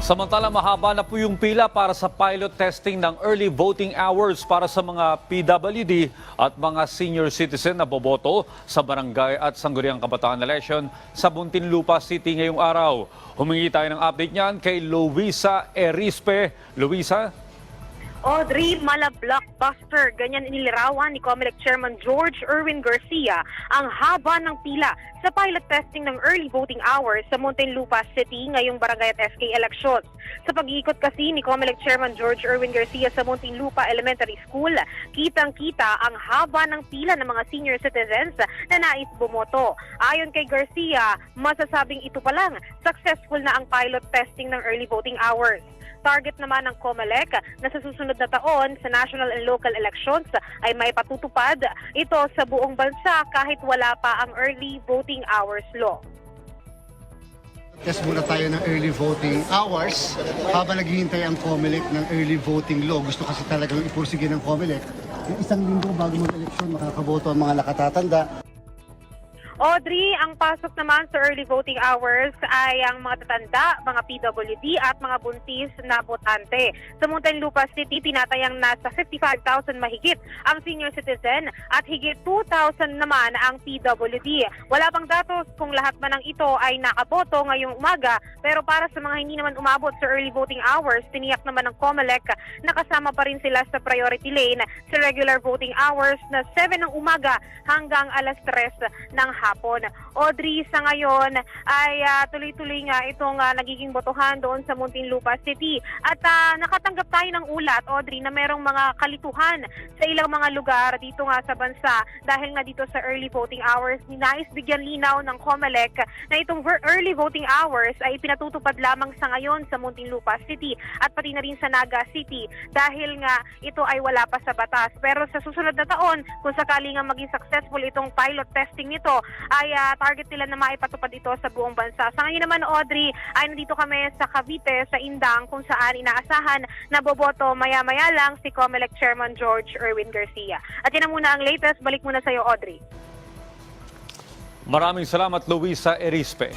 Samantala, mahaba na po yung pila para sa pilot testing ng early voting hours para sa mga PWD at mga senior citizen na boboto sa barangay at sangguniang kabataan election sa Muntinlupa City ngayong araw. Humingi tayo ng update niyan kay Luisa Erispe. Luisa? Audrey, mala blockbuster. Ganyan inilarawan ni Comelec Chairman George Erwin Garcia ang haba ng pila sa pilot testing ng early voting hours sa Muntinlupa City ngayong barangay at SK elections. Sa pag-iikot kasi ni Comelec Chairman George Erwin Garcia sa Muntinlupa Elementary School, kitang-kita ang haba ng pila ng mga senior citizens na nais bumoto. Ayon kay Garcia, masasabing ito pa lang, successful na ang pilot testing ng early voting hours. Target naman ng COMELEC na sa susunod na taon sa national and local elections ay may patutupad ito sa buong bansa kahit wala pa ang early voting hours law. Test muna tayo ng early voting hours habang naghihintay ang COMELEC ng early voting law. Gusto kasi talagang ipursige ng COMELEC. Yung isang linggo bago mag-eleksyon, makakaboto ang mga nakatatanda. Audrey, ang pasok naman sa early voting hours ay ang mga tatanda, mga PWD at mga buntis na botante. Sa Muntinlupa City, tinatayang nasa 55,000 mahigit ang senior citizen at higit 2,000 naman ang PWD. Wala pang datos kung lahat man ng ito ay nakaboto ngayong umaga pero para sa mga hindi naman umabot sa early voting hours, tiniyak naman ng COMELEC na kasama pa rin sila sa priority lane sa regular voting hours na 7 ng umaga hanggang alas 3 ng hapon. Audrey, sa ngayon ay ah, tuloy-tuloy nga itong ah, nagiging botohan doon sa Muntinlupa City. At ah, nakatanggap tayo ng ulat, Audrey, na merong mga kalituhan sa ilang mga lugar dito nga sa bansa dahil nga dito sa early voting hours, ninais bigyan linaw ng COMELEC na itong early voting hours ay pinatutupad lamang sa ngayon sa Muntinlupa City at pati na rin sa Naga City dahil nga ito ay wala pa sa batas. Pero sa susunod na taon, kung sakali nga maging successful itong pilot testing nito, ay ah, target nila na maipatupad ito sa buong bansa. Sa ngayon naman, Audrey, ay nandito kami sa Cavite, sa Indang, kung saan inaasahan na boboto maya-maya lang si COMELEC Chairman George Erwin Garcia. At yan na muna ang latest. Balik muna sa iyo, Audrey. Maraming salamat, Luisa Erispe.